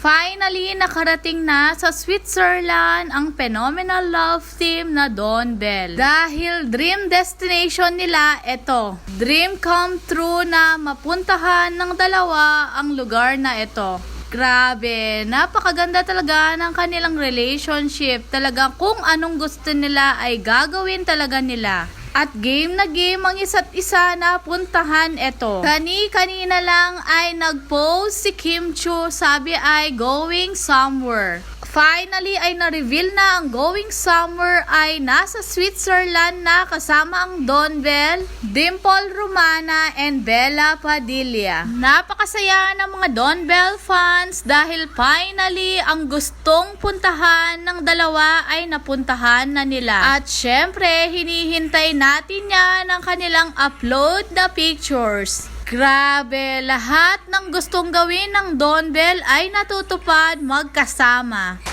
Finally, nakarating na sa Switzerland ang phenomenal love team na Don Bell. Dahil dream destination nila, ito. Dream come true na mapuntahan ng dalawa ang lugar na ito. Grabe, napakaganda talaga ng kanilang relationship. Talaga kung anong gusto nila ay gagawin talaga nila. At game na game ang isa't isa na puntahan ito. Kani-kanina lang ay nag-post si Kim Chu, sabi ay going somewhere. Finally ay na-reveal na ang going somewhere ay nasa Switzerland na kasama ang Don Bell, Dimple Romana, and Bella Padilla. Napakasaya ng mga Don Bell fans dahil finally ang gustong puntahan ng dalawa ay napuntahan na nila. At syempre, hinihintay natin yan ang kanilang upload na pictures. Grabe, lahat ng gustong gawin ng Don Bell ay natutupad magkasama.